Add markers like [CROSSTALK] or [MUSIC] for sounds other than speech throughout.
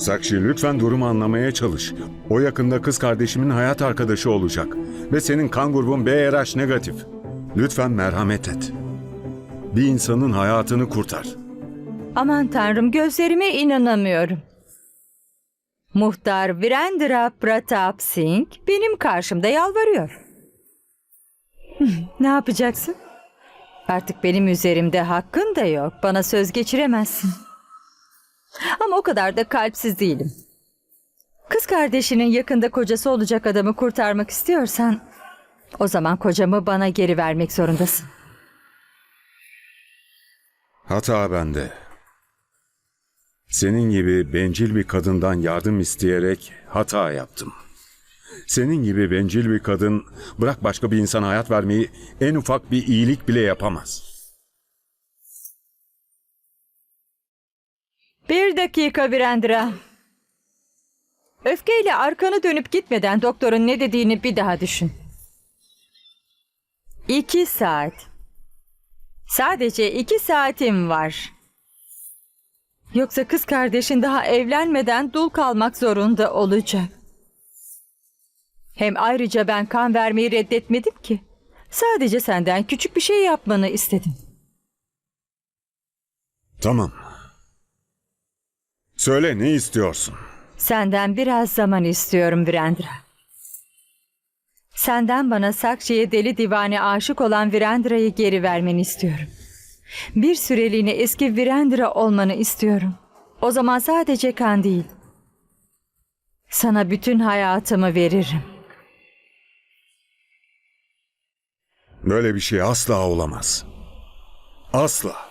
Sakşi lütfen durumu anlamaya çalış. O yakında kız kardeşimin hayat arkadaşı olacak. Ve senin kan grubun BRH negatif. Lütfen merhamet et. Bir insanın hayatını kurtar. Aman tanrım gözlerime inanamıyorum. Muhtar Virendra Pratap Singh benim karşımda yalvarıyor. ne yapacaksın? Artık benim üzerimde hakkın da yok. Bana söz geçiremezsin. Ama o kadar da kalpsiz değilim. Kız kardeşinin yakında kocası olacak adamı kurtarmak istiyorsan o zaman kocamı bana geri vermek zorundasın. Hata bende. Senin gibi bencil bir kadından yardım isteyerek hata yaptım. Senin gibi bencil bir kadın bırak başka bir insana hayat vermeyi en ufak bir iyilik bile yapamaz. Bir dakika Virendra. Öfkeyle arkanı dönüp gitmeden doktorun ne dediğini bir daha düşün. İki saat. Sadece iki saatim var. Yoksa kız kardeşin daha evlenmeden dul kalmak zorunda olacak. Hem ayrıca ben kan vermeyi reddetmedim ki. Sadece senden küçük bir şey yapmanı istedim. Tamam. Söyle ne istiyorsun? Senden biraz zaman istiyorum Virendra. Senden bana Sakşi'ye deli divane aşık olan Virendra'yı geri vermeni istiyorum. Bir süreliğine eski Virendra olmanı istiyorum. O zaman sadece kan değil. Sana bütün hayatımı veririm. Böyle bir şey asla olamaz. Asla.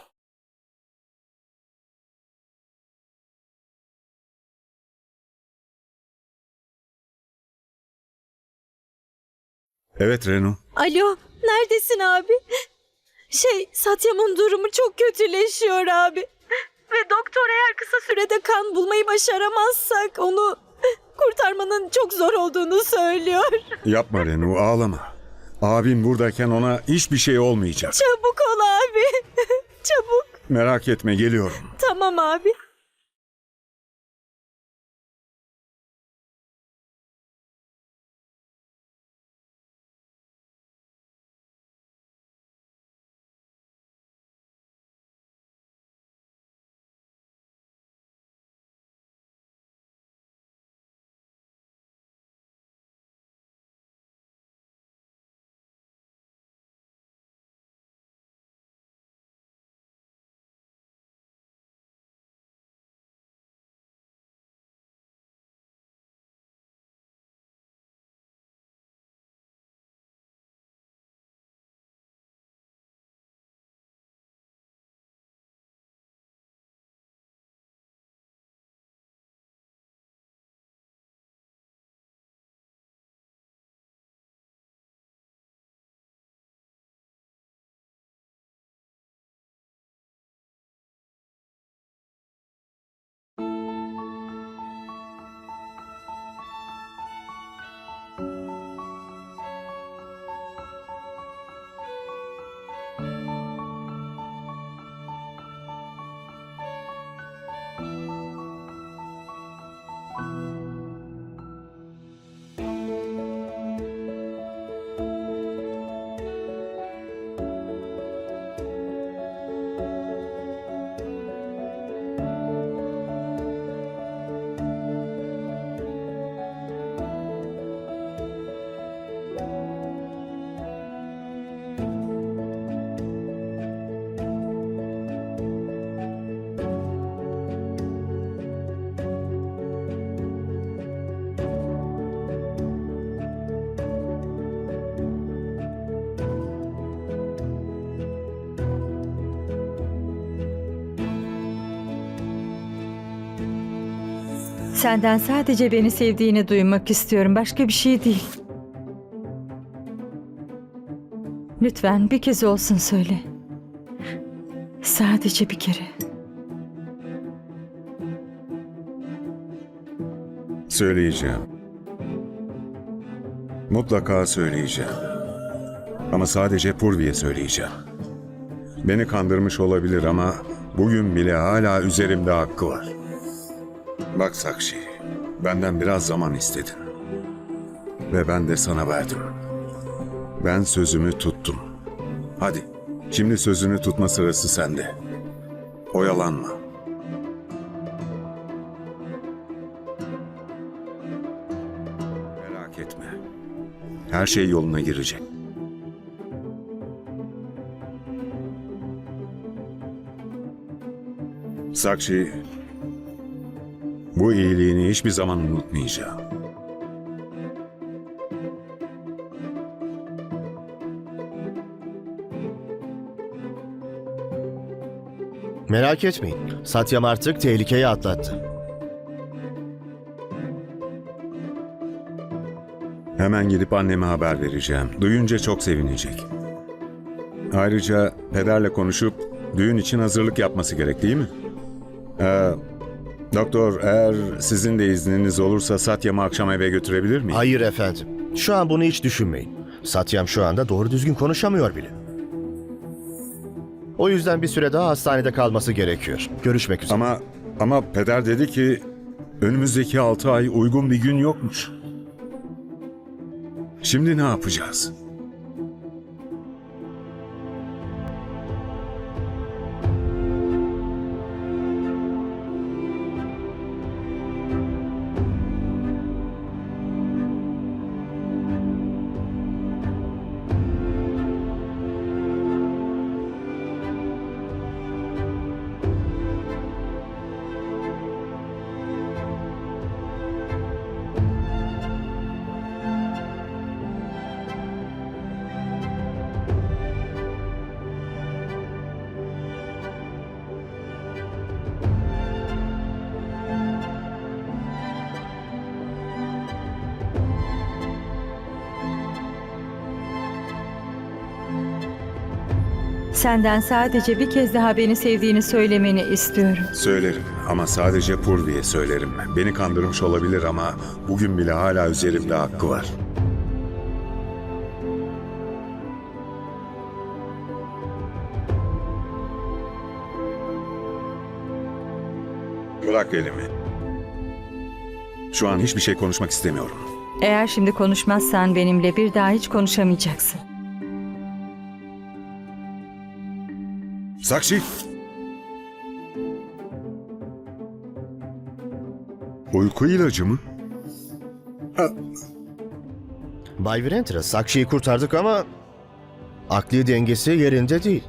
Evet Renu. Alo, neredesin abi? Şey, Satyam'ın durumu çok kötüleşiyor abi. Ve doktor eğer kısa sürede kan bulmayı başaramazsak onu kurtarmanın çok zor olduğunu söylüyor. Yapma Renu ağlama. Abim buradayken ona hiçbir şey olmayacak. Çabuk ol abi. [LAUGHS] Çabuk. Merak etme geliyorum. Tamam abi. Senden sadece beni sevdiğini duymak istiyorum. Başka bir şey değil. Lütfen bir kez olsun söyle. Sadece bir kere. Söyleyeceğim. Mutlaka söyleyeceğim. Ama sadece Purvi'ye söyleyeceğim. Beni kandırmış olabilir ama bugün bile hala üzerimde hakkı var. Bak Sakşi, benden biraz zaman istedin. Ve ben de sana verdim. Ben sözümü tuttum. Hadi, şimdi sözünü tutma sırası sende. Oyalanma. Merak etme. Her şey yoluna girecek. Sakşi, bu iyiliğini hiçbir zaman unutmayacağım. Merak etmeyin. Satyam artık tehlikeyi atlattı. Hemen gidip anneme haber vereceğim. Duyunca çok sevinecek. Ayrıca pederle konuşup düğün için hazırlık yapması gerek değil mi? Ee, doktor eğer sizin de izniniz olursa Satyam'ı akşam eve götürebilir miyim? Hayır efendim. Şu an bunu hiç düşünmeyin. Satyam şu anda doğru düzgün konuşamıyor bile. O yüzden bir süre daha hastanede kalması gerekiyor. Görüşmek üzere. Ama ama peder dedi ki önümüzdeki altı ay uygun bir gün yokmuş. Şimdi ne yapacağız? Senden sadece bir kez daha beni sevdiğini söylemeni istiyorum. Söylerim ama sadece pur diye söylerim. Beni kandırmış olabilir ama bugün bile hala üzerimde hakkı var. Bırak elimi. Şu an hiçbir şey konuşmak istemiyorum. Eğer şimdi konuşmazsan benimle bir daha hiç konuşamayacaksın. Sakşi! Uyku ilacı mı? Bay Virendra, Sakşi'yi kurtardık ama akli dengesi yerinde değil.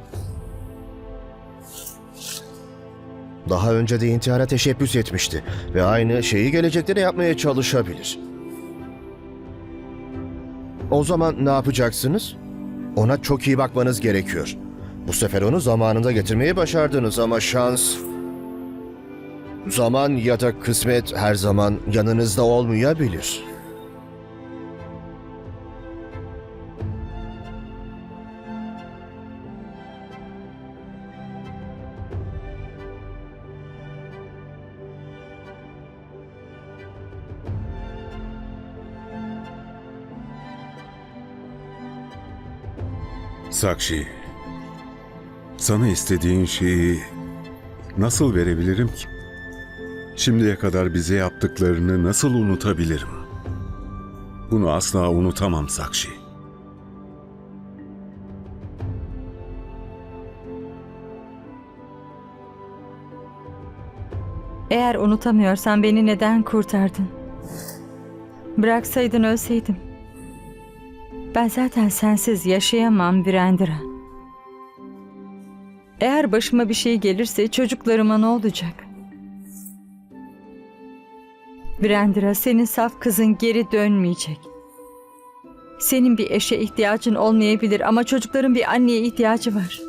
Daha önce de intihara teşebbüs etmişti ve aynı şeyi gelecekte de yapmaya çalışabilir. O zaman ne yapacaksınız? Ona çok iyi bakmanız gerekiyor. Bu sefer onu zamanında getirmeyi başardınız ama şans... Zaman ya da kısmet her zaman yanınızda olmayabilir. Sakşi, sana istediğin şeyi nasıl verebilirim ki? Şimdiye kadar bize yaptıklarını nasıl unutabilirim? Bunu asla unutamam Sakşi. Eğer unutamıyorsan beni neden kurtardın? Bıraksaydın ölseydim. Ben zaten sensiz yaşayamam Virendra. Eğer başıma bir şey gelirse çocuklarıma ne olacak? Virendra senin saf kızın geri dönmeyecek. Senin bir eşe ihtiyacın olmayabilir ama çocukların bir anneye ihtiyacı var.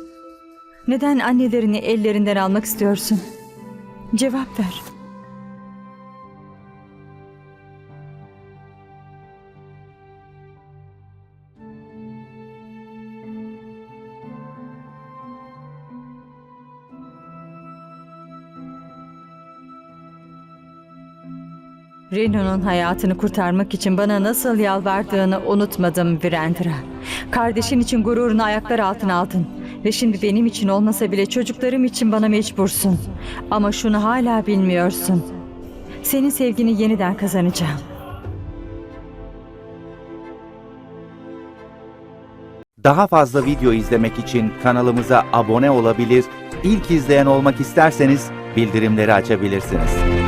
Neden annelerini ellerinden almak istiyorsun? Cevap ver. Renu'nun hayatını kurtarmak için bana nasıl yalvardığını unutmadım Virendra. Kardeşin için gururunu ayaklar altına aldın. Ve şimdi benim için olmasa bile çocuklarım için bana mecbursun. Ama şunu hala bilmiyorsun. Senin sevgini yeniden kazanacağım. Daha fazla video izlemek için kanalımıza abone olabilir, ilk izleyen olmak isterseniz bildirimleri açabilirsiniz.